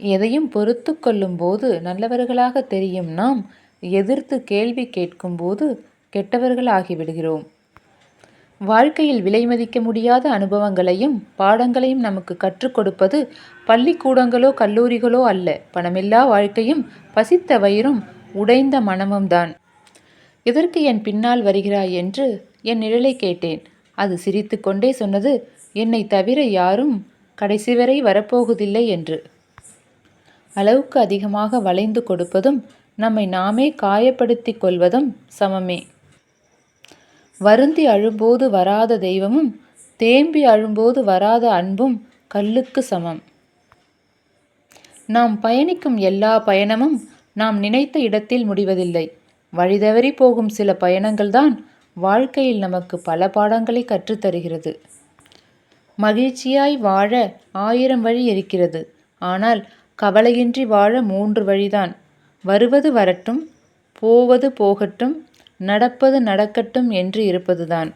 எதையும் பொறுத்து கொள்ளும்போது நல்லவர்களாக தெரியும் நாம். எதிர்த்து கேள்வி கேட்கும்போது கெட்டவர்களாகிவிடுகிறோம். வாழ்க்கையில் விலை மதிக்க முடியாத அனுபவங்களையும் பாடங்களையும் நமக்கு கற்றுக் கொடுப்பது பள்ளிக்கூடங்களோ கல்லூரிகளோ அல்ல. பணமில்லா வாழ்க்கையும் பசித்த வயிறும் உடைந்த மனமும் தான் எதற்கு என் பின்னால் வருகிறாய் என்று என் நிழலை கேட்டேன். அது சிரித்துக்கொண்டே சொன்னது என்னை தவிர யாரும் கடைசி வரை வரப்போகுதில்லை என்று. அளவுக்கு அதிகமாக வளைந்து கொடுப்பதும் நம்மை நாமே காயப்படுத்திக் கொள்வதும் சமமே. வருந்தி அழும்போது வராத தெய்வமும் தேம்பி அழும்போது வராத அன்பும் கல்லுக்கு சமம். நாம் பயணிக்கும் எல்லா பயணமும் நாம் நினைத்த இடத்தில் முடிவதில்லை. வழிதவறி போகும் சில பயணங்கள்தான் வாழ்க்கையில் நமக்கு பல பாடங்களை கற்றுத்தருகிறது மகிழ்ச்சியாய் வாழ ஆயிரம் வழி இருக்கிறது. ஆனால் கவலையின்றி வாழ மூன்று வழிதான். வருவது வரட்டும் போவது போகட்டும் நடப்பது நடக்கட்டும் என்று இருப்பதுதான்.